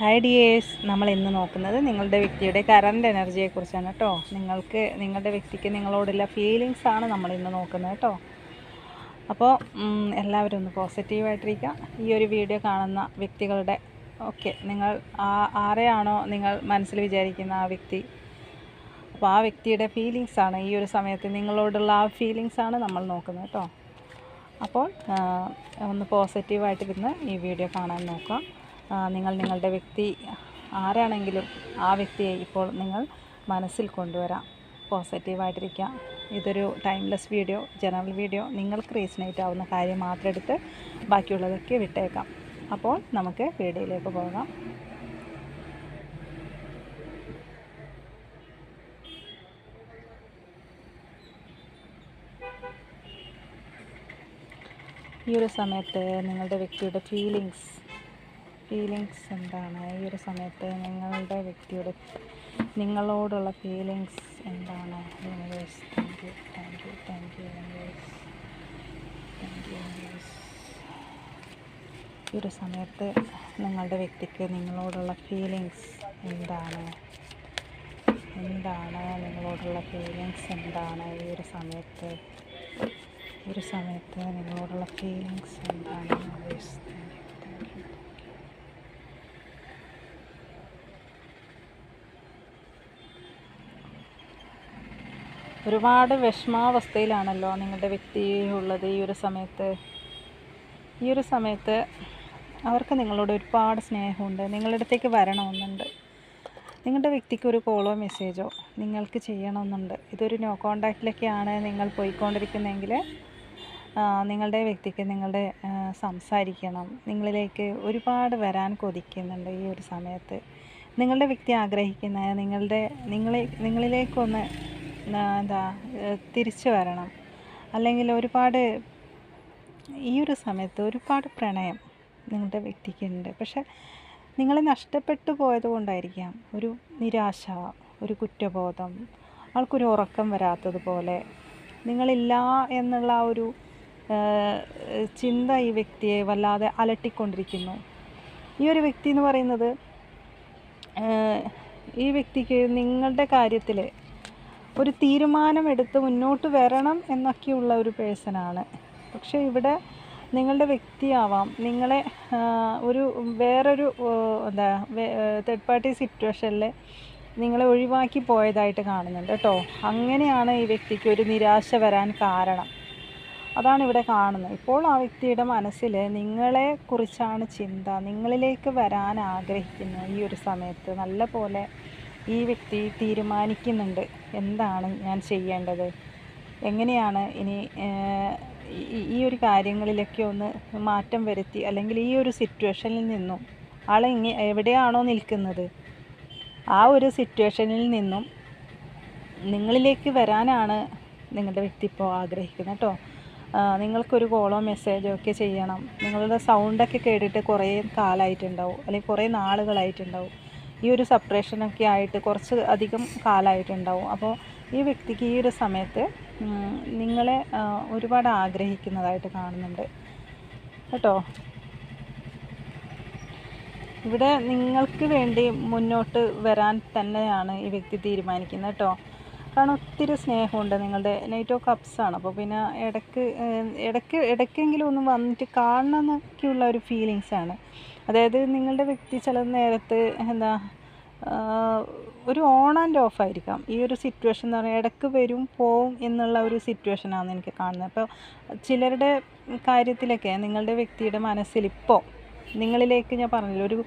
Hi dears നമ്മൾ ഇന്ന് നോക്കുന്നത് നിങ്ങളുടെ വ്യക്തിയുടെ കറണ്ട് എനർജിയെക്കുറിച്ചാണ് കേട്ടോ. നിങ്ങൾക്ക് നിങ്ങളുടെ വ്യക്തിക്ക് നിങ്ങളോടുള്ള ഫീലിങ്സ് ആണ് നമ്മൾ ഇന്ന് നോക്കുന്നത് കേട്ടോ. അപ്പോൾ എല്ലാവരും ഒന്ന് പോസിറ്റീവായിട്ടിരിക്കുക ഈ ഒരു വീഡിയോ കാണുന്ന വ്യക്തികളുടെ ഓക്കെ നിങ്ങൾ ആ ആരെയാണോ നിങ്ങൾ മനസ്സിൽ വിചാരിക്കുന്ന ആ വ്യക്തി? അപ്പോൾ ആ വ്യക്തിയുടെ ഫീലിങ്സ് ആണ് ഈ ഒരു സമയത്ത് നിങ്ങളോടുള്ള ആ ഫീലിങ്സ് ആണ് നമ്മൾ നോക്കുന്നത് കേട്ടോ. അപ്പോൾ ഒന്ന് പോസിറ്റീവായിട്ടിരുന്ന് ഈ വീഡിയോ കാണാൻ നോക്കാം. നിങ്ങൾ നിങ്ങളുടെ വ്യക്തി ആരാണെങ്കിലും ആ വ്യക്തിയെ ഇപ്പോൾ നിങ്ങൾ മനസ്സിൽ കൊണ്ടുവരാം. പോസിറ്റീവായിട്ടിരിക്കാം ഇതൊരു ടൈംലെസ് വീഡിയോ ജനറൽ വീഡിയോ. നിങ്ങൾക്ക് റീസണേറ്റ് ആവുന്ന കാര്യം മാത്രം എടുത്ത് ബാക്കിയുള്ളതൊക്കെ വിട്ടേക്കാം. അപ്പോൾ നമുക്ക് വീഡിയോയിലേക്ക് പോകാം. ഈ ഒരു സമയത്ത് നിങ്ങളുടെ വ്യക്തിയുടെ ഫീലിങ്സ് ഫീലിങ്സ് എന്താണ്? ഈ ഒരു സമയത്ത് നിങ്ങളുടെ വ്യക്തിയുടെ നിങ്ങളോടുള്ള ഫീലിങ്സ് എന്താണ്? Universe thank you thank you thank you universe thank you universe ഈ ഒരു സമയത്ത് നിങ്ങളുടെ വ്യക്തിക്ക് നിങ്ങളോടുള്ള ഫീലിങ്സ് എന്താണ്? എന്താണ് നിങ്ങളോടുള്ള ഫീലിങ്സ് എന്താണ്? ഈ ഒരു സമയത്ത് ഒരു സമയത്ത് നിങ്ങളോടുള്ള ഫീലിങ്സ് എന്താണ് universe thank you thank you ഒരുപാട് വിഷമാവസ്ഥയിലാണല്ലോ നിങ്ങളുടെ വ്യക്തി ഉള്ളത് ഈ ഒരു സമയത്ത്. ഈ ഒരു സമയത്ത് അവർക്ക് നിങ്ങളോട് ഒരുപാട് സ്നേഹമുണ്ട്. നിങ്ങളുടെ അടുത്തേക്ക് വരണമെന്നുണ്ട്. നിങ്ങളുടെ വ്യക്തിക്ക് ഒരു കോളോ മെസ്സേജോ നിങ്ങൾക്ക് ചെയ്യണമെന്നുണ്ട്. ഇതൊരു നോ കോണ്ടാക്റ്റിലൊക്കെയാണ് നിങ്ങൾ പോയിക്കൊണ്ടിരിക്കുന്നതെങ്കിൽ നിങ്ങളുടെ വ്യക്തിക്ക് നിങ്ങളുടെ സംസാരിക്കണം. നിങ്ങളിലേക്ക് ഒരുപാട് വരാൻ കൊതിക്കുന്നുണ്ട് ഈ ഒരു സമയത്ത്. നിങ്ങളുടെ വ്യക്തി ആഗ്രഹിക്കുന്ന നിങ്ങളുടെ നിങ്ങളെ നിങ്ങളിലേക്കൊന്ന് എന്താ തിരിച്ചു വരണം. അല്ലെങ്കിൽ ഒരുപാട് ഈ ഒരു സമയത്ത് ഒരുപാട് പ്രണയം നിങ്ങളുടെ വ്യക്തിക്കുണ്ട്. പക്ഷെ നിങ്ങളെ നഷ്ടപ്പെട്ടു പോയത് കൊണ്ടായിരിക്കാം. ഒരു നിരാശ ഒരു കുറ്റബോധം ആൾക്കൊരു ഉറക്കം വരാത്തതുപോലെ നിങ്ങളില്ല എന്നുള്ള ആ ഒരു ചിന്ത ഈ വ്യക്തിയെ വല്ലാതെ അലട്ടിക്കൊണ്ടിരിക്കുന്നു. ഈ ഒരു വ്യക്തി എന്ന് പറയുന്നത് ഈ വ്യക്തിക്ക് നിങ്ങളുടെ കാര്യത്തിൽ ഒരു തീരുമാനമെടുത്ത് മുന്നോട്ട് വരണം എന്നൊക്കെയുള്ള ഒരു പേഴ്സണാണ്. പക്ഷേ ഇവിടെ നിങ്ങളുടെ വ്യക്തിയാവാം. നിങ്ങളെ ഒരു വേറൊരു എന്താ തേർഡ് പാർട്ടി സിറ്റുവേഷനിൽ നിങ്ങളെ ഒഴിവാക്കി പോയതായിട്ട് കാണുന്നുണ്ട് കേട്ടോ. അങ്ങനെയാണ് ഈ വ്യക്തിക്ക് ഒരു നിരാശ വരാൻ കാരണം. അതാണ് ഇവിടെ കാണുന്നത്. ഇപ്പോൾ ആ വ്യക്തിയുടെ മനസ്സിൽ നിങ്ങളെ കുറിച്ചാണ് ചിന്ത. നിങ്ങളിലേക്ക് വരാൻ ആഗ്രഹിക്കുന്നു ഈ ഒരു സമയത്ത്. നല്ല പോലെ ഈ വ്യക്തി തീരുമാനിക്കുന്നുണ്ട്. എന്താണ് ഞാൻ ചെയ്യേണ്ടത്? എങ്ങനെയാണ് ഇനി ഈ- ഒരു കാര്യങ്ങളിലൊക്കെ ഒന്ന് മാറ്റം വരുത്തി അല്ലെങ്കിൽ ഈ ഒരു സിറ്റുവേഷനിൽ നിന്നും ആൾ ഇങ്ങനെ എവിടെയാണോ നിൽക്കുന്നത് ആ ഒരു സിറ്റുവേഷനിൽ നിന്നും നിങ്ങളിലേക്ക് വരാനാണ് നിങ്ങളുടെ വ്യക്തി ഇപ്പോൾ ആഗ്രഹിക്കുന്നത് കേട്ടോ. നിങ്ങൾക്കൊരു കോളോ മെസ്സേജോ ഒക്കെ ചെയ്യണം. നിങ്ങളുടെ സൗണ്ടൊക്കെ കേട്ടിട്ട് കുറേ കാലമായിട്ടുണ്ടാവും അല്ലെങ്കിൽ കുറേ നാളുകളായിട്ടുണ്ടാവും. ഈ ഒരു സെപ്പറേഷനൊക്കെ ആയിട്ട് കുറച്ച് അധികം കാലമായിട്ടുണ്ടാവും അപ്പോൾ ഈ വ്യക്തിക്ക് ഈ ഒരു സമയത്ത് നിങ്ങളെ ഒരുപാട് ആഗ്രഹിക്കുന്നതായിട്ട് കാണുന്നുണ്ട്. കേട്ടോ? ഇവിടെ നിങ്ങൾക്ക് വേണ്ടി മുന്നോട്ട് വരാൻ തന്നെയാണ് ഈ വ്യക്തി തീരുമാനിക്കുന്നത് കേട്ടോ. കാരണം ഒത്തിരി സ്നേഹമുണ്ട് നിങ്ങളുടെ നൈറ്റ് ഓഫ് കപ്സ് ആണ്. അപ്പോൾ പിന്നെ ഇടയ്ക്ക് ഇടയ്ക്ക് ഇടയ്ക്കെങ്കിലും ഒന്ന് വന്നിട്ട് കാണണമെന്നൊക്കെയുള്ള ഒരു ഫീലിങ്സാണ് അതായത് നിങ്ങളുടെ വ്യക്തി ചില നേരത്ത് എന്താ ഒരു ഓൺ ആൻഡ് ഓഫ് ആയിരിക്കാം. ഈ ഒരു സിറ്റുവേഷൻ എന്ന് പറഞ്ഞാൽ ഇടയ്ക്ക് വരും പോവും എന്നുള്ള ഒരു സിറ്റുവേഷനാണ് എനിക്ക് കാണുന്നത്. അപ്പോൾ ചിലരുടെ കാര്യത്തിലൊക്കെ നിങ്ങളുടെ വ്യക്തിയുടെ മനസ്സിൽ ഇപ്പോൾ നിങ്ങളിലേക്ക് ഞാൻ പറഞ്ഞില്ല ഒരു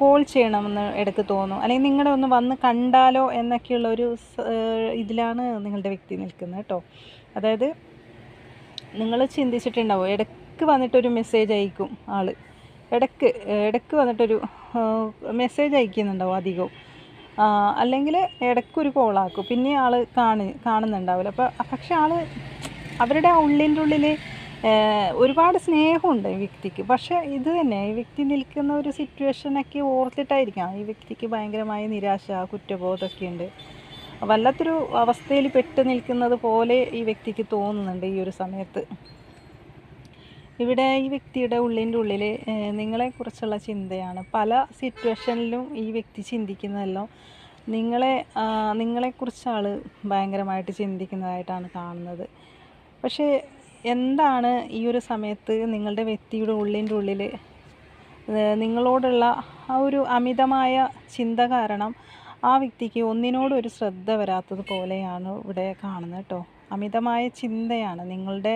കോൾ ചെയ്യണമെന്ന് ഇടയ്ക്ക് തോന്നും. അല്ലെങ്കിൽ നിങ്ങളെ ഒന്ന് വന്ന് കണ്ടാലോ എന്നൊക്കെയുള്ള ഒരു ഇതിലാണ് നിങ്ങളുടെ വ്യക്തി നിൽക്കുന്നത് കേട്ടോ. അതായത് നിങ്ങൾ ചിന്തിച്ചിട്ടുണ്ടാവും ഇടയ്ക്ക് വന്നിട്ടൊരു മെസ്സേജ് അയക്കും ആൾ ഇടയ്ക്ക് ഇടയ്ക്ക് വന്നിട്ടൊരു മെസ്സേജ് അയക്കുന്നുണ്ടാവും അധികവും? അല്ലെങ്കിൽ ഇടയ്ക്കൊരു കോളാക്കും പിന്നെ ആൾ കാണി കാണുന്നുണ്ടാവില്ല. അപ്പോൾ പക്ഷെ ആൾ അവരുടെ ഉള്ളിന്റെ ഉള്ളിൽ ഒരുപാട് സ്നേഹമുണ്ട് ഈ വ്യക്തിക്ക്. പക്ഷേ ഇത് തന്നെ ഈ വ്യക്തി നിൽക്കുന്ന ഒരു സിറ്റുവേഷനൊക്കെ ഓർത്തിട്ടായിരിക്കാം. ഈ വ്യക്തിക്ക് ഭയങ്കരമായ നിരാശ കുറ്റബോധമൊക്കെ ഉണ്ട് വല്ലാത്തൊരു അവസ്ഥയിൽ പെട്ട് നിൽക്കുന്നത് പോലെ ഈ വ്യക്തിക്ക് തോന്നുന്നുണ്ട് ഈ ഒരു സമയത്ത്. ഇവിടെ ഈ വ്യക്തിയുടെ ഉള്ളിന്റെ ഉള്ളിൽ നിങ്ങളെക്കുറിച്ചുള്ള ചിന്തയാണ്. പല സിറ്റുവേഷനിലും ഈ വ്യക്തി ചിന്തിക്കുന്നതെല്ലാം നിങ്ങളെ നിങ്ങളെക്കുറിച്ചാൾ ഭയങ്കരമായിട്ട് ചിന്തിക്കുന്നതായിട്ടാണ് കാണുന്നത്. പക്ഷേ എന്താണ് ഈ ഒരു സമയത്ത് നിങ്ങളുടെ വ്യക്തിയുടെ ഉള്ളിന്റെ ഉള്ളിൽ നിങ്ങളോടുള്ള ആ ഒരു അമിതമായ ചിന്ത കാരണം ആ വ്യക്തിക്ക് ഒന്നിനോടൊരു ശ്രദ്ധ വരാത്തത് പോലെയാണ് ഇവിടെ കാണുന്നത് കേട്ടോ. അമിതമായ ചിന്തയാണ്. നിങ്ങളുടെ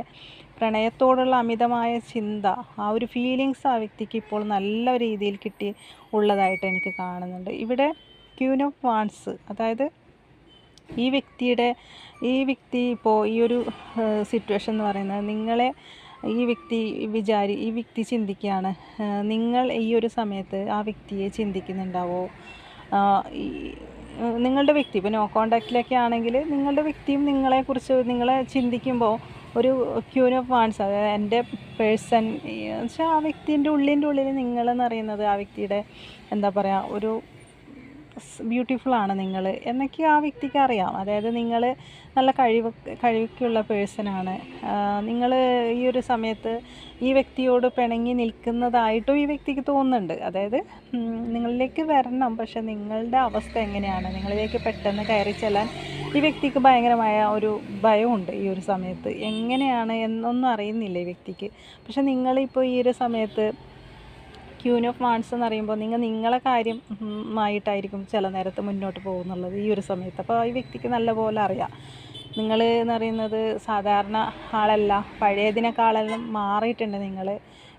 പ്രണയത്തോടുള്ള അമിതമായ ചിന്ത ആ ഒരു ഫീലിങ്സ് ആ വ്യക്തിക്ക് ഇപ്പോൾ നല്ല രീതിയിൽ കിട്ടി ഉള്ളതായിട്ട് എനിക്ക് കാണുന്നുണ്ട്. ഇവിടെ ക്യൂൻ ഓഫ് വാൺസ് അതായത് ഈ വ്യക്തിയുടെ ഈ വ്യക്തി ഇപ്പോൾ ഈ ഒരു സിറ്റുവേഷൻ എന്ന് പറയുന്നത് നിങ്ങളെ ഈ വ്യക്തി വിചാരി ഈ വ്യക്തി ചിന്തിക്കുകയാണ്. നിങ്ങൾ ഈ ഒരു സമയത്ത് ആ വ്യക്തിയെ ചിന്തിക്കുന്നുണ്ടാവോ? നിങ്ങളുടെ വ്യക്തി. ഇപ്പോൾ നോ കോണ്ടാക്റ്റിലൊക്കെ ആണെങ്കിൽ നിങ്ങളുടെ വ്യക്തിയും നിങ്ങളെക്കുറിച്ച് നിങ്ങളെ ചിന്തിക്കുമ്പോൾ ഒരു ക്യൂൻ ഓഫ് വാൺസ് അതായത് എന്റെ പേഴ്സൺ വെച്ചാൽ ആ വ്യക്തിന്റെ ഉള്ളിന്റെ ഉള്ളിൽ നിങ്ങളെന്ന് പറയുന്നത് ആ വ്യക്തിയുടെ എന്താ പറയുക ഒരു ബ്യൂട്ടിഫുൾ ആണ് നിങ്ങൾ എന്നൊക്കെ ആ വ്യക്തിക്ക് അറിയാം. അതായത് നിങ്ങൾ നല്ല കഴിവ് കഴിവൊക്കെയുള്ള പേഴ്സണാണ് നിങ്ങൾ ഈ ഒരു സമയത്ത് ഈ വ്യക്തിയോട് പിണങ്ങി നിൽക്കുന്നതായിട്ടും ഈ വ്യക്തിക്ക് തോന്നുന്നുണ്ട്. അതായത് നിങ്ങളിലേക്ക് വരണം പക്ഷെ നിങ്ങളുടെ അവസ്ഥ എങ്ങനെയാണ്? നിങ്ങളിലേക്ക് പെട്ടെന്ന് കയറി ചെല്ലാൻ ഈ വ്യക്തിക്ക് ഭയങ്കരമായ ഒരു ഭയമുണ്ട് ഈ ഒരു സമയത്ത്. എങ്ങനെയാണ് എന്നൊന്നും അറിയുന്നില്ല ഈ വ്യക്തിക്ക്. പക്ഷെ നിങ്ങളിപ്പോൾ ഈ ഒരു സമയത്ത് ക്യൂൻ ഓഫ് വാൺസ് എന്ന് പറയുമ്പോൾ നിങ്ങൾ നിങ്ങളെ കാര്യമായിട്ടായിരിക്കും ചില നേരത്ത് മുന്നോട്ട് പോകുന്നുള്ളത് ഈ ഒരു സമയത്ത്. അപ്പോൾ ഈ വ്യക്തിക്ക് നല്ലപോലെ അറിയാം. നിങ്ങൾ എന്ന് പറയുന്നത് സാധാരണ ആളല്ല. പഴയതിനേക്കാളെല്ലാം മാറിയിട്ടുണ്ട് നിങ്ങൾ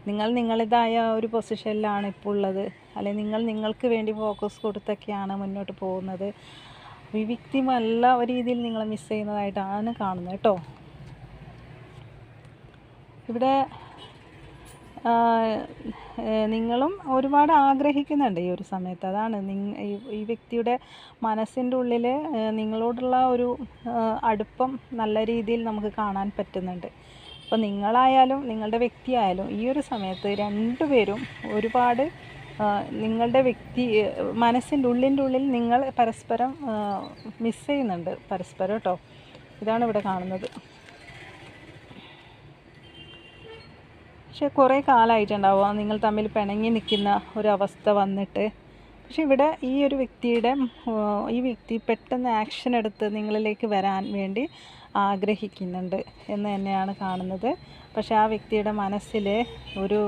നിങ്ങൾ നിങ്ങളുടേതായ ഒരു പൊസിഷനിലാണ് ഇപ്പോൾ ഉള്ളത്. അല്ലെങ്കിൽ നിങ്ങൾ നിങ്ങൾക്ക് വേണ്ടി ഫോക്കസ് കൊടുത്തൊക്കെയാണ് മുന്നോട്ട് പോകുന്നത്. ഈ വ്യക്തി നല്ല രീതിയിൽ നിങ്ങളെ മിസ് ചെയ്യുന്നതായിട്ടാണ് കാണുന്നത് കേട്ടോ. ഇവിടെ നിങ്ങളും ഒരുപാട് ആഗ്രഹിക്കുന്നുണ്ട് ഈ ഒരു സമയത്ത്. അതാണ് ഈ വ്യക്തിയുടെ മനസ്സിന്റെ ഉള്ളിൽ നിങ്ങളോടുള്ള ഒരു അടുപ്പം നല്ല രീതിയിൽ നമുക്ക് കാണാൻ പറ്റുന്നുണ്ട്. അപ്പോൾ നിങ്ങളായാലും നിങ്ങളുടെ വ്യക്തിയായാലും ഈ ഒരു സമയത്ത് രണ്ടുപേരും ഒരുപാട് നിങ്ങളുടെ വ്യക്തി മനസ്സിന്റെ ഉള്ളിന്റെ ഉള്ളിൽ നിങ്ങൾ പരസ്പരം മിസ് ചെയ്യുന്നുണ്ട്. പരസ്പരം കേട്ടോ ഇതാണ് ഇവിടെ കാണുന്നത്. പക്ഷേ കുറേ കാലമായിട്ടുണ്ടാവും നിങ്ങൾ തമ്മിൽ പിണങ്ങി നിൽക്കുന്ന ഒരവസ്ഥ വന്നിട്ട്. പക്ഷേ ഇവിടെ ഈ ഒരു വ്യക്തിയുടെ ഈ വ്യക്തി പെട്ടെന്ന് ആക്ഷൻ എടുത്ത് നിങ്ങളിലേക്ക് വരാൻ വേണ്ടി ആഗ്രഹിക്കുന്നുണ്ട് എന്ന് തന്നെയാണ് കാണുന്നത്. പക്ഷേ ആ വ്യക്തിയുടെ മനസ്സിൽ ഒരു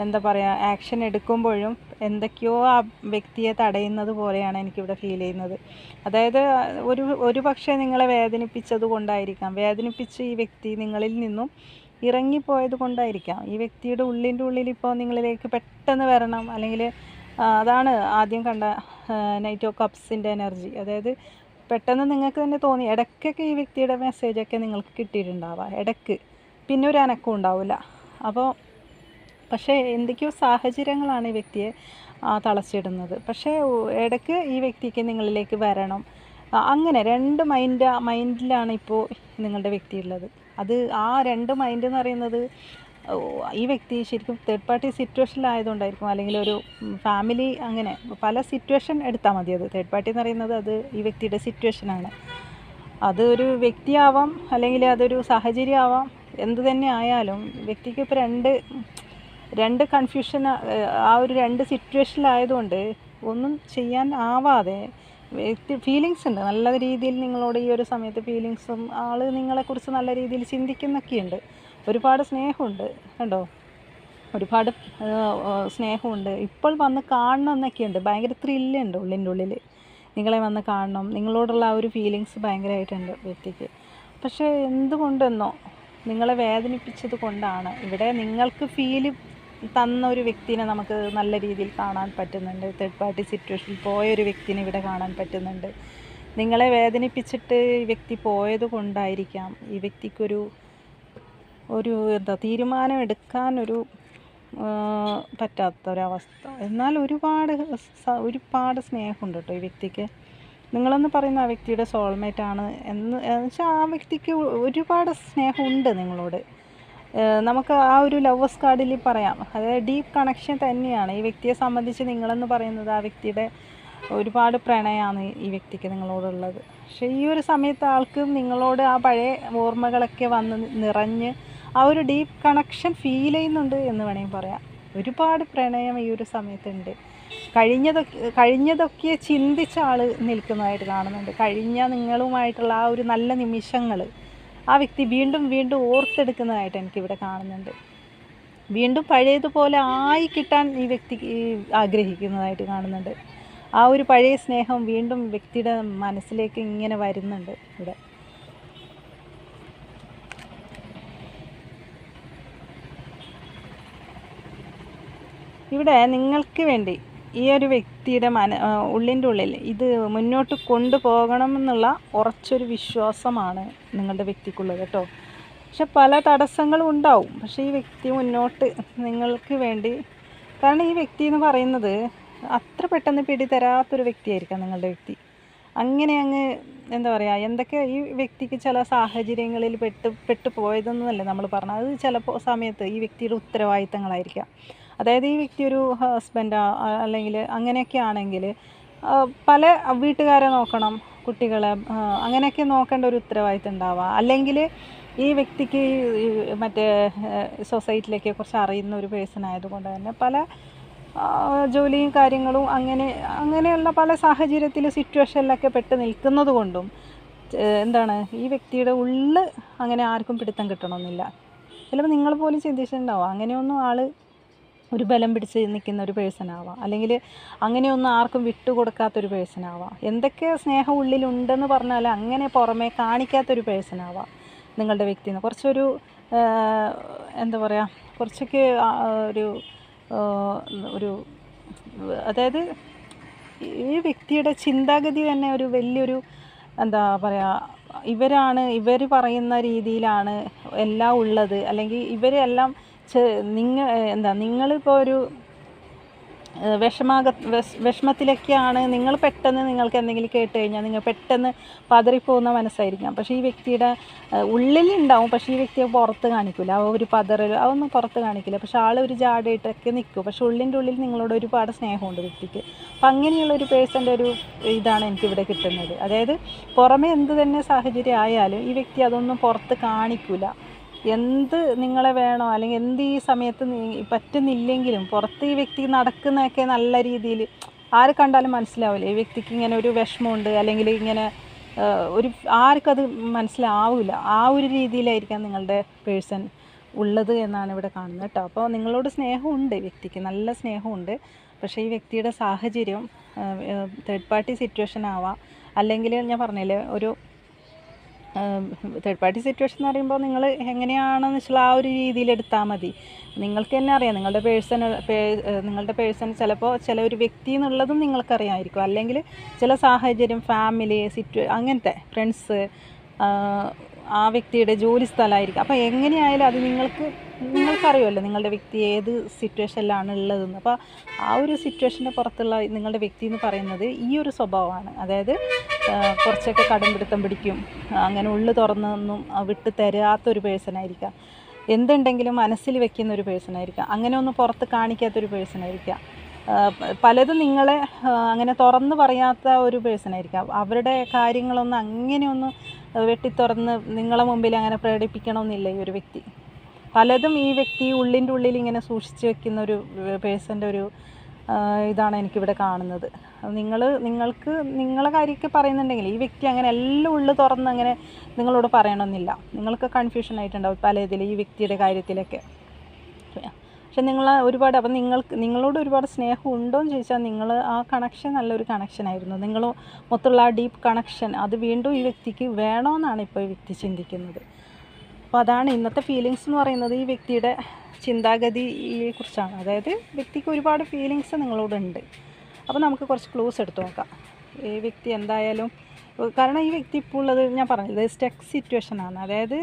എന്താ പറയുക ആക്ഷൻ എടുക്കുമ്പോഴും എന്തൊക്കെയോ ആ വ്യക്തിയെ തടയുന്നത് പോലെയാണ് എനിക്കിവിടെ ഫീൽ ചെയ്യുന്നത്. അതായത് ഒരു ഒരു പക്ഷേ നിങ്ങളെ വേദനിപ്പിച്ചത് കൊണ്ടായിരിക്കാം. വേദനിപ്പിച്ച് ഈ വ്യക്തി നിങ്ങളിൽ നിന്നും ഇറങ്ങിപ്പോയത് കൊണ്ടായിരിക്കാം. ഈ വ്യക്തിയുടെ ഉള്ളിന്റെ ഉള്ളിൽ ഇപ്പോൾ നിങ്ങളിലേക്ക് പെട്ടെന്ന് വരണം. അല്ലെങ്കിൽ അതാണ് ആദ്യം കണ്ട നൈറ്റ് ഓഫ് കപ്സിന്റെ എനർജി അതായത് പെട്ടെന്ന് നിങ്ങൾക്ക് തന്നെ തോന്നി ഇടയ്ക്കൊക്കെ ഈ വ്യക്തിയുടെ മെസ്സേജൊക്കെ നിങ്ങൾക്ക് കിട്ടിയിട്ടുണ്ടാവാം. ഇടയ്ക്ക്. പിന്നെ ഒരു അനക്കം ഉണ്ടാവില്ല. അപ്പോൾ പക്ഷേ എന്തൊക്കെയോ സാഹചര്യങ്ങളാണ് ഈ വ്യക്തിയെ തളച്ചിടുന്നത്. പക്ഷേ ഇടയ്ക്ക് ഈ വ്യക്തിക്ക് നിങ്ങളിലേക്ക് വരണം. അങ്ങനെ രണ്ട് മൈൻഡ് മൈൻഡിലാണ് ഇപ്പോൾ നിങ്ങളുടെ വ്യക്തി ഉള്ളത് അത് ആ രണ്ട് മൈൻഡ് എന്ന് പറയുന്നത് ഈ വ്യക്തി ശരിക്കും തേർഡ് പാർട്ടി സിറ്റുവേഷനിലായതുകൊണ്ടായിരിക്കും അല്ലെങ്കിൽ ഒരു ഫാമിലി അങ്ങനെ പല സിറ്റുവേഷൻ എടുത്താൽ മതി അത്. തേർഡ് പാർട്ടി എന്ന് പറയുന്നത് അത് ഈ വ്യക്തിയുടെ സിറ്റുവേഷനാണ് അത് ഒരു വ്യക്തിയാവാം അല്ലെങ്കിൽ അതൊരു സാഹചര്യമാവാം എന്ത് തന്നെ ആയാലും വ്യക്തിക്ക് ഇപ്പോൾ രണ്ട് രണ്ട് കൺഫ്യൂഷൻ ആ ഒരു രണ്ട് സിറ്റുവേഷനിലായതുകൊണ്ട് ഒന്നും ചെയ്യാൻ ആവാതെ ഫീലിങ്സ് ഉണ്ട്. നല്ല രീതിയിൽ നിങ്ങളോട് ഈ ഒരു സമയത്ത് ഫീലിങ്സും ആൾ നിങ്ങളെക്കുറിച്ച് നല്ല രീതിയിൽ ചിന്തിക്കുന്നൊക്കെയുണ്ട്. ഒരുപാട് സ്നേഹമുണ്ട്. കണ്ടോ? ഒരുപാട് സ്നേഹമുണ്ട്. ഇപ്പോൾ വന്ന് കാണണം എന്നൊക്കെയുണ്ട്. ഭയങ്കര ത്രില്ലുണ്ട് ഉള്ളിന്റെ ഉള്ളിൽ. നിങ്ങളെ വന്ന് കാണണം. നിങ്ങളോടുള്ള ആ ഒരു ഫീലിങ്സ് ഭയങ്കരമായിട്ടുണ്ട് വ്യക്തിക്ക്. പക്ഷേ എന്തുകൊണ്ടെന്നോ നിങ്ങളെ വേദനിപ്പിച്ചത് കൊണ്ടാണ്. ഇവിടെ നിങ്ങൾക്ക് ഫീൽ തന്ന ഒരു വ്യക്തിനെ നമുക്ക് നല്ല രീതിയിൽ കാണാൻ പറ്റുന്നുണ്ട്. തേർഡ് പാർട്ടി സിറ്റുവേഷനിൽ പോയ ഒരു വ്യക്തിനെ ഇവിടെ കാണാൻ പറ്റുന്നുണ്ട്. നിങ്ങളെ വേദനിപ്പിച്ചിട്ട് ഈ വ്യക്തി പോയത് കൊണ്ടായിരിക്കാം. ഈ വ്യക്തിക്കൊരു ഒരു എന്താ തീരുമാനം എടുക്കാനൊരു ആ, പറ്റാത്തൊരവസ്ഥ. എന്നാൽ ഒരുപാട് ഒരുപാട് സ്നേഹമുണ്ട് കേട്ടോ ഈ വ്യക്തിക്ക്. നിങ്ങളെന്ന് പറയുന്ന ആ വ്യക്തിയുടെ സോൾമേറ്റ് ആണ് എന്ന് വെച്ചാൽ ആ വ്യക്തിക്ക് ഒരുപാട് സ്നേഹമുണ്ട് നിങ്ങളോട്. നമുക്ക് ആ ഒരു ലവേഴ്സ് കാർഡിൽ പറയാം. അതായത് ഡീപ്പ് കണക്ഷൻ തന്നെയാണ്. ഈ വ്യക്തിയെ സംബന്ധിച്ച് നിങ്ങളെന്ന് പറയുന്നത് ആ വ്യക്തിയുടെ ഒരുപാട് പ്രണയമാണ് ഈ വ്യക്തിക്ക് നിങ്ങളോടുള്ളത്. പക്ഷേ ഈ ഒരു സമയത്ത് ആൾക്ക് നിങ്ങളോട് ആ പഴയ ഓർമ്മകളൊക്കെ വന്ന് നിറഞ്ഞ് ആ ഒരു ഡീപ്പ് കണക്ഷൻ ഫീൽ ചെയ്യുന്നുണ്ട് എന്ന് വേണമെങ്കിൽ പറയാം. ഒരുപാട് പ്രണയം ഈ ഒരു സമയത്തുണ്ട്. കഴിഞ്ഞതൊക്കെ കഴിഞ്ഞതൊക്കെ ചിന്തിച്ച ആൾ നിൽക്കുന്നതായിട്ട് കാണുന്നുണ്ട്. കഴിഞ്ഞ നിങ്ങളുമായിട്ടുള്ള ആ ഒരു നല്ല നിമിഷങ്ങൾ ആ വ്യക്തി വീണ്ടും വീണ്ടും ഓർത്തെടുക്കുന്നതായിട്ട് എനിക്കിവിടെ കാണുന്നുണ്ട്. വീണ്ടും പഴയതുപോലെ ആയി കിട്ടാൻ ഈ വ്യക്തി ആഗ്രഹിക്കുന്നതായിട്ട് കാണുന്നുണ്ട്. ആ ഒരു പഴയ സ്നേഹം വീണ്ടും വ്യക്തിയുടെ മനസ്സിലേക്ക് ഇങ്ങനെ വരുന്നുണ്ട് ഇവിടെ. ഇവിടെ നിങ്ങൾക്ക് വേണ്ടി ഈ ഒരു വ്യക്തിയുടെ മന ഉള്ളിന്റെ ഉള്ളിൽ ഇത് മുന്നോട്ട് കൊണ്ടുപോകണം എന്നുള്ള ഉറച്ചൊരു വിശ്വാസമാണ് നിങ്ങളുടെ വ്യക്തിക്കുള്ളത് കേട്ടോ. പക്ഷെ പല തടസ്സങ്ങളും ഉണ്ടാവും. പക്ഷേ ഈ വ്യക്തി മുന്നോട്ട് നിങ്ങൾക്ക് വേണ്ടി കാരണം ഈ വ്യക്തി എന്ന് പറയുന്നത് അത്ര പെട്ടെന്ന് പിടി തരാത്തൊരു വ്യക്തിയായിരിക്കാം നിങ്ങളുടെ വ്യക്തി. അങ്ങനെ അങ്ങ് എന്താ പറയുക എന്തൊക്കെ ഈ വ്യക്തിക്ക് ചില സാഹചര്യങ്ങളിൽ പെട്ട് പെട്ടു പോയതെന്നല്ലേ നമ്മൾ പറഞ്ഞത്. അത് ചിലപ്പോൾ സമയത്ത് ഈ വ്യക്തിയുടെ ഉത്തരവാദിത്തങ്ങളായിരിക്കാം. അതായത് ഈ വ്യക്തി ഒരു ഹസ്ബൻഡാ അല്ലെങ്കിൽ അങ്ങനെയൊക്കെ ആണെങ്കിൽ പല വീട്ടുകാരെ നോക്കണം കുട്ടികളെ അങ്ങനെയൊക്കെ നോക്കേണ്ട ഒരു ഉത്തരവാദിത്തം ഉണ്ടാവുക. അല്ലെങ്കിൽ ഈ വ്യക്തിക്ക് മറ്റേ സൊസൈറ്റിയിലേക്ക് കുറച്ച് അറിയുന്ന ഒരു പേഴ്സൺ ആയതുകൊണ്ട് തന്നെ പല ജോലിയും കാര്യങ്ങളും അങ്ങനെ അങ്ങനെയുള്ള പല സാഹചര്യത്തിൽ സിറ്റുവേഷനിലൊക്കെ പെട്ട് നിൽക്കുന്നത് കൊണ്ടും എന്താണ് ഈ വ്യക്തിയുടെ ഉള്ളിൽ അങ്ങനെ ആർക്കും പിടുത്തം കിട്ടണമെന്നില്ല. ചിലപ്പോൾ നിങ്ങൾ പോലും ചിന്തിച്ചിട്ടുണ്ടാവും അങ്ങനെയൊന്നും ആൾ ഒരു ബലം പിടിച്ച് നിൽക്കുന്ന ഒരു പേഴ്സൺ ആവാം. അല്ലെങ്കിൽ അങ്ങനെയൊന്നും ആർക്കും വിട്ടുകൊടുക്കാത്തൊരു പേഴ്സൺ ആവാം. എന്തൊക്കെ സ്നേഹം ഉള്ളിലുണ്ടെന്ന് പറഞ്ഞാൽ അങ്ങനെ പുറമേ കാണിക്കാത്തൊരു പേഴ്സൺ ആവാം നിങ്ങളുടെ വ്യക്തിന്ന് കുറച്ചൊരു എന്താ പറയുക കുറച്ചൊക്കെ ഒരു ഒരു അതായത് ഈ വ്യക്തിയുടെ ചിന്താഗതി തന്നെ ഒരു വലിയൊരു എന്താ പറയുക ഇവരാണ് ഇവർ പറയുന്ന രീതിയിലാണ് എല്ലാം ഉള്ളത്. അല്ലെങ്കിൽ ഇവരെല്ലാം നിങ്ങൾ എന്താ നിങ്ങളിപ്പോൾ ഒരു വിഷമാക വിഷ വിഷമത്തിലൊക്കെയാണ് നിങ്ങൾ പെട്ടെന്ന് നിങ്ങൾക്ക് എന്തെങ്കിലും കേട്ട് കഴിഞ്ഞാൽ നിങ്ങൾ പെട്ടെന്ന് പതറിപ്പോകുന്ന മനസ്സായിരിക്കാം. പക്ഷേ ഈ വ്യക്തിയുടെ ഉള്ളിലുണ്ടാവും. പക്ഷേ ഈ വ്യക്തിയെ പുറത്ത് കാണിക്കില്ല ആ ഒരു പതറൽ അതൊന്നും പുറത്ത് കാണിക്കില്ല. പക്ഷേ ആൾ ഒരു ജാടയിട്ടൊക്കെ നിൽക്കും. പക്ഷേ ഉള്ളിന്റെ ഉള്ളിൽ നിങ്ങളോട് ഒരുപാട് സ്നേഹമുണ്ട് വ്യക്തിക്ക്. അപ്പം അങ്ങനെയുള്ള ഒരു പേഴ്സന്റെ ഒരു ഇതാണ് എനിക്കിവിടെ കിട്ടുന്നത്. അതായത് പുറമെ എന്ത് തന്നെ സാഹചര്യം ആയാലും ഈ വ്യക്തി അതൊന്നും പുറത്ത് കാണിക്കില്ല എന്ത് നിങ്ങളെ വേണോ അല്ലെങ്കിൽ എന്ത് ഈ സമയത്ത് പറ്റുന്നില്ലെങ്കിലും പുറത്ത് ഈ വ്യക്തി നടക്കുന്നതൊക്കെ നല്ല രീതിയിൽ ആരെ കണ്ടാലും മനസ്സിലാവില്ല. ഈ വ്യക്തിക്ക് ഇങ്ങനെ ഒരു വിഷമമുണ്ട് അല്ലെങ്കിൽ ഇങ്ങനെ ഒരു ആർക്കത് മനസ്സിലാവില്ല. ആ ഒരു രീതിയിലായിരിക്കാം നിങ്ങളുടെ പേഴ്സൺ ഉള്ളത് എന്നാണ് ഇവിടെ കാണുന്നത് കേട്ടോ. അപ്പോൾ നിങ്ങളോട് സ്നേഹമുണ്ട് വ്യക്തിക്ക് നല്ല സ്നേഹമുണ്ട്. പക്ഷേ ഈ വ്യക്തിയുടെ സാഹചര്യം തേർഡ് പാർട്ടി സിറ്റുവേഷൻ ആവാം. അല്ലെങ്കിൽ ഞാൻ പറഞ്ഞില്ലേ ഒരു തേർഡ് പാർട്ടി സിറ്റുവേഷൻ എന്ന് പറയുമ്പോൾ നിങ്ങൾ എങ്ങനെയാണെന്ന് വെച്ചാൽ ആ ഒരു രീതിയിൽ എടുത്താൽ മതി. നിങ്ങൾക്ക് തന്നെ അറിയാം നിങ്ങളുടെ പേഴ്സൺ നിങ്ങളുടെ പേഴ്സൺ ചിലപ്പോൾ ചില ഒരു വ്യക്തി എന്നുള്ളതും നിങ്ങൾക്കറിയാമായിരിക്കും അല്ലെങ്കിൽ ചില സാഹചര്യം ഫാമിലി സിറ്റുവേ അങ്ങനത്തെ ഫ്രണ്ട്സ് ആ വ്യക്തിയുടെ ജോലി സ്ഥലമായിരിക്കും. അപ്പോൾ എങ്ങനെയായാലും അത് നിങ്ങൾക്ക് നിങ്ങൾക്കറിയുമല്ലോ നിങ്ങളുടെ വ്യക്തി ഏത് സിറ്റുവേഷനിലാണ് ഉള്ളതെന്ന്. അപ്പോൾ ആ ഒരു സിറ്റുവേഷന്റെ പുറത്തുള്ള നിങ്ങളുടെ വ്യക്തി എന്ന് പറയുന്നത് ഈ ഒരു സ്വഭാവമാണ്. അതായത് കുറച്ചൊക്കെ കടം പിടുത്തം പിടിക്കും അങ്ങനെ ഉള്ളു തുറന്നൊന്നും വിട്ട് തരാത്തൊരു പേഴ്സണായിരിക്കാം എന്തുണ്ടെങ്കിലും മനസ്സിൽ വെക്കുന്ന ഒരു പേഴ്സണായിരിക്കാം അങ്ങനെ ഒന്നും പുറത്ത് കാണിക്കാത്തൊരു പേഴ്സണായിരിക്കാം പലതും നിങ്ങളെ അങ്ങനെ തുറന്ന് പറയാത്ത ഒരു പേഴ്സണായിരിക്കാം അവരുടെ കാര്യങ്ങളൊന്നും അങ്ങനെയൊന്നും വെട്ടിത്തുറന്ന് നിങ്ങളെ മുമ്പിൽ അങ്ങനെ പ്രകടിപ്പിക്കണമെന്നില്ല ഈ ഒരു വ്യക്തി. പലതും ഈ വ്യക്തി ഉള്ളിന്റെ ഉള്ളിൽ ഇങ്ങനെ സൂക്ഷിച്ചു വെക്കുന്ന ഒരു പേഴ്സന്റെ ഒരു ഇതാണ് എനിക്കിവിടെ കാണുന്നത്. നിങ്ങൾ നിങ്ങൾക്ക് നിങ്ങളെ കാര്യമൊക്കെ പറയുന്നുണ്ടെങ്കിൽ ഈ വ്യക്തി അങ്ങനെ എല്ലാം ഉള്ളു തുറന്ന് അങ്ങനെ നിങ്ങളോട് പറയണമെന്നില്ല. നിങ്ങൾക്ക് കൺഫ്യൂഷൻ ആയിട്ടുണ്ടാവും പല ഇതിൽ ഈ വ്യക്തിയുടെ കാര്യത്തിലൊക്കെ. പക്ഷെ നിങ്ങൾ ഒരുപാട് അപ്പം നിങ്ങൾക്ക് നിങ്ങളോട് ഒരുപാട് സ്നേഹം ഉണ്ടോ എന്ന് ചോദിച്ചാൽ നിങ്ങൾ ആ കണക്ഷൻ നല്ലൊരു കണക്ഷൻ ആയിരുന്നു. നിങ്ങൾ മൊത്തമുള്ള ആ ഡീപ്പ് കണക്ഷൻ അത് വീണ്ടും ഈ വ്യക്തിക്ക് വേണമെന്നാണ് ഇപ്പോൾ ഈ വ്യക്തി ചിന്തിക്കുന്നത്. അപ്പോൾ അതാണ് ഇന്നത്തെ ഫീലിങ്സ് എന്ന് പറയുന്നത് ഈ വ്യക്തിയുടെ ചിന്താഗതിയെ കുറിച്ചാണ് അതായത് വ്യക്തിക്ക് ഒരുപാട് ഫീലിങ്സ് നിങ്ങളോടുണ്ട് അപ്പോൾ നമുക്ക് കുറച്ച് ക്ലൂസ് എടുത്ത് നോക്കാം. ഈ വ്യക്തി എന്തായാലും കാരണം ഈ വ്യക്തി ഇപ്പോൾ ഉള്ളത് ഞാൻ പറഞ്ഞത് സ്റ്റക്ക് സിറ്റുവേഷനാണ് അതായത്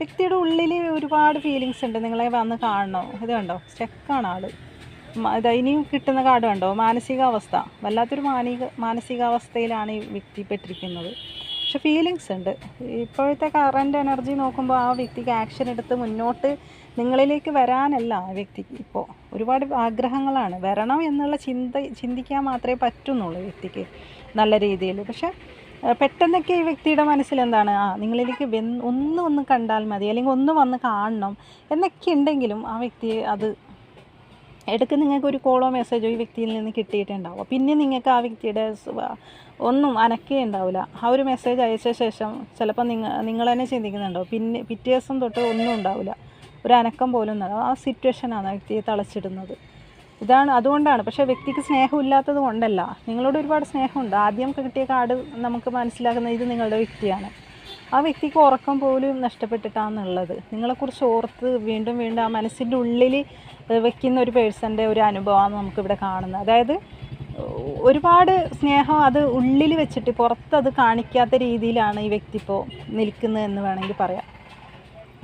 വ്യക്തിയുടെ ഉള്ളിൽ ഒരുപാട് ഫീലിങ്സ് ഉണ്ട്. നിങ്ങളെ വന്ന് കാണണോ? ഇത് കണ്ടോ? സ്റ്റെക്കാണ് ആൾ. ഇനിയും കിട്ടുന്ന കാർഡ് കണ്ടോ? മാനസികാവസ്ഥ. വല്ലാത്തൊരു മാനിക മാനസികാവസ്ഥയിലാണ് ഈ വ്യക്തി പെട്ടിരിക്കുന്നത്. പക്ഷെ ഫീലിങ്സ് ഉണ്ട്. ഇപ്പോഴത്തെ കറണ്ട് എനർജി നോക്കുമ്പോൾ ആ വ്യക്തിക്ക് ആക്ഷൻ എടുത്ത് മുന്നോട്ട് നിങ്ങളിലേക്ക് വരാനല്ല ആ വ്യക്തിക്ക് ഇപ്പോൾ ഒരുപാട് ആഗ്രഹങ്ങളാണ്. വരണം എന്നുള്ള ചിന്ത ചിന്തിക്കാൻ മാത്രമേ പറ്റുന്നുള്ളൂ വ്യക്തിക്ക് നല്ല രീതിയിൽ പക്ഷെ പെട്ടെന്നൊക്കെ ഈ വ്യക്തിയുടെ മനസ്സിൽ എന്താണ് ആ നിങ്ങളിലേക്ക് ഒന്ന് ഒന്ന് കണ്ടാൽ മതി അല്ലെങ്കിൽ ഒന്ന് വന്ന് കാണണം എന്നൊക്കെ ഉണ്ടെങ്കിലും ആ വ്യക്തി അത് ഇടയ്ക്ക് നിങ്ങൾക്ക് ഒരു കോളോ മെസ്സേജോ ഈ വ്യക്തിയിൽ നിന്ന് കിട്ടിയിട്ടുണ്ടാവും. പിന്നെ നിങ്ങൾക്ക് ആ വ്യക്തിയുടെ ഒന്നും അനക്കേ ഉണ്ടാവില്ല ആ ഒരു മെസ്സേജ് അയച്ച ശേഷം ചിലപ്പോൾ നിങ്ങൾ നിങ്ങൾ തന്നെ ചിന്തിക്കുന്നുണ്ടോ പിന്നെ പിറ്റേ ദിവസം തൊട്ട് ഒന്നും ഉണ്ടാവില്ല ഒരു അനക്കം പോലും ഉണ്ടാവും. ആ സിറ്റുവേഷനാണ് ആ വ്യക്തിയെ തളച്ചിടുന്നത്. ഇതാണ് അതുകൊണ്ടാണ്. പക്ഷേ വ്യക്തിക്ക് സ്നേഹമില്ലാത്തത് കൊണ്ടല്ല. നിങ്ങളോട് ഒരുപാട് സ്നേഹമുണ്ട്. ആദ്യം കിട്ടിയ കാർഡ് നമുക്ക് മനസ്സിലാക്കുന്ന ഇത് നിങ്ങളുടെ വ്യക്തിയാണ്. ആ വ്യക്തിക്ക് ഉറക്കം പോലും നഷ്ടപ്പെട്ടിട്ടാണെന്നുള്ളത് നിങ്ങളെക്കുറിച്ച് ഓർത്ത് വീണ്ടും വീണ്ടും ആ മനസ്സിന്റെ ഉള്ളിൽ വെക്കുന്ന ഒരു പേഴ്സന്റെ ഒരു അനുഭവമാണ് നമുക്കിവിടെ കാണുന്നത്. അതായത് ഒരുപാട് സ്നേഹം അത് ഉള്ളിൽ വെച്ചിട്ട് പുറത്ത് അത് കാണിക്കാത്ത രീതിയിലാണ് ഈ വ്യക്തി ഇപ്പോൾ നിൽക്കുന്നത് എന്ന് വേണമെങ്കിൽ പറയാം.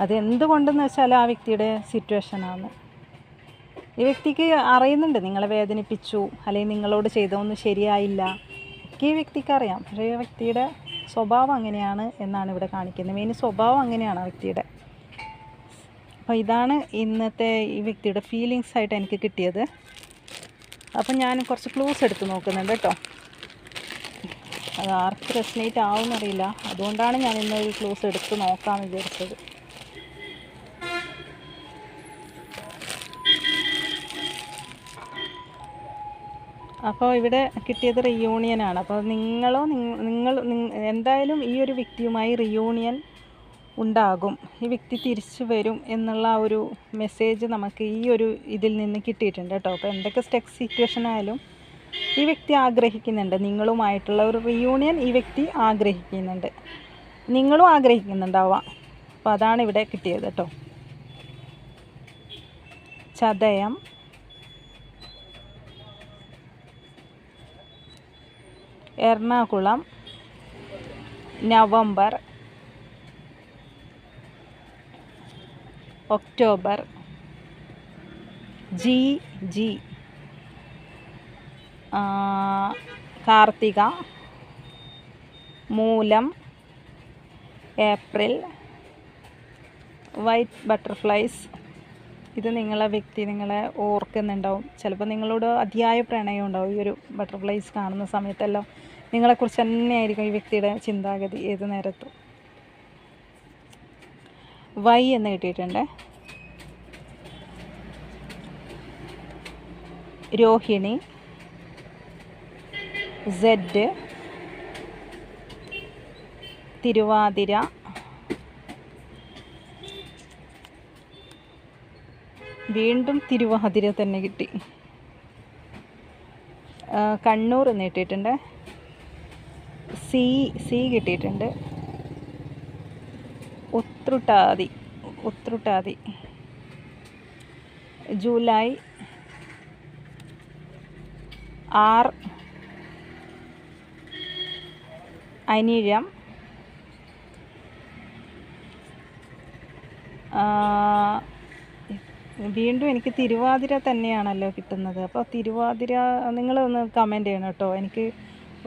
അത് എന്തുകൊണ്ടെന്ന് വെച്ചാൽ ആ വ്യക്തിയുടെ സിറ്റുവേഷനാണ്. ഈ വ്യക്തിക്ക് അറിയുന്നുണ്ട് നിങ്ങളെ വേദനിപ്പിച്ചു അല്ലെങ്കിൽ നിങ്ങളോട് ചെയ്തതൊന്നും ശരിയായില്ല. ഒക്കെ ഈ വ്യക്തിക്ക് അറിയാം. പക്ഷേ ഈ വ്യക്തിയുടെ സ്വഭാവം അങ്ങനെയാണ് എന്നാണ് ഇവിടെ കാണിക്കുന്നത്. മെയിൻ സ്വഭാവം അങ്ങനെയാണ് ആ വ്യക്തിയുടെ. അപ്പോൾ ഇതാണ് ഇന്നത്തെ ഈ വ്യക്തിയുടെ ഫീലിങ്സ് ആയിട്ട് എനിക്ക് കിട്ടിയത്. അപ്പം ഞാൻ കുറച്ച് ക്ലൂസ് എടുത്ത് നോക്കുന്നുണ്ട് കേട്ടോ. അത് ആർക്ക് റെസിനേറ്റ് ആവുമെന്നറിയില്ല. അതുകൊണ്ടാണ് ഞാൻ ഇന്നൊരു ക്ലൂസ് എടുത്ത് നോക്കാമെന്ന് വിചാരിച്ചത്. അപ്പോൾ ഇവിടെ കിട്ടിയത് റിയൂണിയനാണ് അപ്പോൾ നിങ്ങളോ നിങ്ങൾ എന്തായാലും ഈ ഒരു വ്യക്തിയുമായി റിയൂണിയൻ ഉണ്ടാകും. ഈ വ്യക്തി തിരിച്ചു വരും എന്നുള്ള ഒരു മെസ്സേജ് നമുക്ക് ഈ ഒരു ഇതിൽ നിന്ന് കിട്ടിയിട്ടുണ്ട് കേട്ടോ. അപ്പോൾ എന്തൊക്കെ സ്റ്റെക്ക് സിറ്റുവേഷൻ ആയാലും ഈ വ്യക്തി ആഗ്രഹിക്കുന്നുണ്ട്. നിങ്ങളുമായിട്ടുള്ള ഒരു റിയൂണിയൻ ഈ വ്യക്തി ആഗ്രഹിക്കുന്നുണ്ട്. നിങ്ങളും ആഗ്രഹിക്കുന്നുണ്ടാവാം. അപ്പോൾ അതാണ് ഇവിടെ കിട്ടിയത് കേട്ടോ. Chathayam Ernakulam November October G G Karthika Moolam April white butterflies. ഇത് നിങ്ങളെ വ്യക്തി നിങ്ങളെ ഓർക്കുന്നുണ്ടാവും. ചിലപ്പോൾ നിങ്ങളോട് അതിയായ പ്രണയം ഉണ്ടാവും ഈ ഒരു ബട്ടർഫ്ലൈസ് കാണുന്ന സമയത്തെല്ലാം. നിങ്ങളെക്കുറിച്ച് തന്നെയായിരിക്കും ഈ വ്യക്തിയുടെ ചിന്താഗതി ഏത് നേരത്തും. വൈ എന്ന് കിട്ടിയിട്ടുണ്ട്. രോഹിണി. സെഡ് തിരുവാതിര. വീണ്ടും തിരുവാതിര തന്നെ കിട്ടി. കണ്ണൂർ എന്ന് കിട്ടിയിട്ടുണ്ട്. സി സി കിട്ടിയിട്ടുണ്ട്. ഉത്രുട്ടാതി ഉത്രുട്ടാതി. ജൂലൈ ആർ അനിഴം വീണ്ടും എനിക്ക് തിരുവാതിര തന്നെയാണല്ലോ കിട്ടുന്നത്. അപ്പോൾ തിരുവാതിര നിങ്ങളൊന്ന് കമന്റ് ചെയ്യണം കേട്ടോ. എനിക്ക്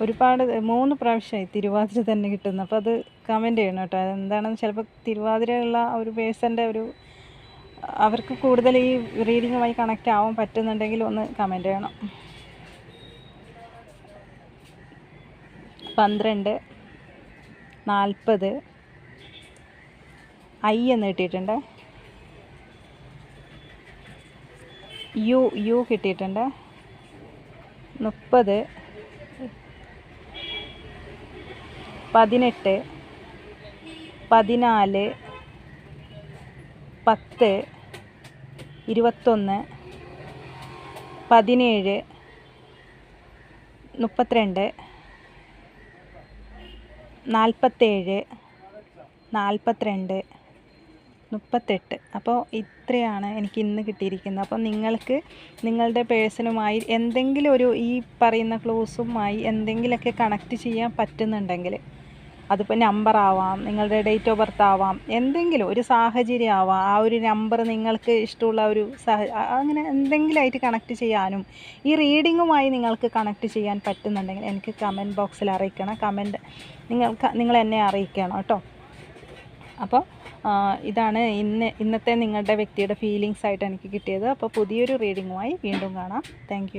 ഒരുപാട് മൂന്ന് പ്രാവശ്യമായി തിരുവാതിര തന്നെ കിട്ടുന്നു. അപ്പോൾ അത് കമന്റ് ചെയ്യണം കേട്ടോ. അതെന്താണെന്ന് ചിലപ്പോൾ തിരുവാതിരയുള്ള ഒരു പേഴ്സന്റെ ഒരു അവർക്ക് കൂടുതൽ ഈ റീഡിങ്ങുമായി കണക്റ്റ് ആവാൻ പറ്റുന്നുണ്ടെങ്കിൽ ഒന്ന് കമന്റ് ചെയ്യണം. പന്ത്രണ്ട് നാൽപ്പത് ഐ എന്ന് കിട്ടിയിട്ടുണ്ട്. യു യു കിട്ടിയിട്ടുണ്ട്. മുപ്പത് പതിനെട്ട് പതിനാല് പത്ത് ഇരുപത്തൊന്ന് പതിനേഴ് മുപ്പത്തിരണ്ട് നാൽപ്പത്തേഴ് നാൽപ്പത്തിരണ്ട് മുപ്പത്തെട്ട്. അപ്പോൾ ഇത്രയാണ് എനിക്ക് ഇന്ന് കിട്ടിയിരിക്കുന്നത്. അപ്പോൾ നിങ്ങൾക്ക് നിങ്ങളുടെ പേഴ്സണുമായി എന്തെങ്കിലും ഒരു ഈ പറയുന്ന ക്ലോസുമായി എന്തെങ്കിലുമൊക്കെ കണക്റ്റ് ചെയ്യാൻ പറ്റുന്നുണ്ടെങ്കിൽ അതിപ്പോൾ നമ്പർ ആവാം നിങ്ങളുടെ ഡേറ്റ് ഓഫ് ബർത്ത് ആവാം എന്തെങ്കിലും ഒരു സാഹചര്യം ആവാം. ആ ഒരു നമ്പർ നിങ്ങൾക്ക് ഇഷ്ടമുള്ള ഒരു സാഹ അങ്ങനെ എന്തെങ്കിലുമായിട്ട് കണക്ട് ചെയ്യാനും ഈ റീഡിങ്ങുമായി നിങ്ങൾക്ക് കണക്ട് ചെയ്യാൻ പറ്റുന്നുണ്ടെങ്കിൽ എനിക്ക് കമന്റ് ബോക്സിൽ അറിയിക്കണം. കമന്റ് നിങ്ങൾക്ക് നിങ്ങൾ എന്നെ അറിയിക്കണം കേട്ടോ. അപ്പോൾ ഇതാണ് ഇന്ന് ഇന്നത്തെ നിങ്ങളുടെ വ്യക്തിയുടെ ഫീലിങ്സ് ആയിട്ട് എനിക്ക് കിട്ടിയത്. അപ്പോൾ പുതിയൊരു റീഡിങ്ങുമായി വീണ്ടും കാണാം. താങ്ക്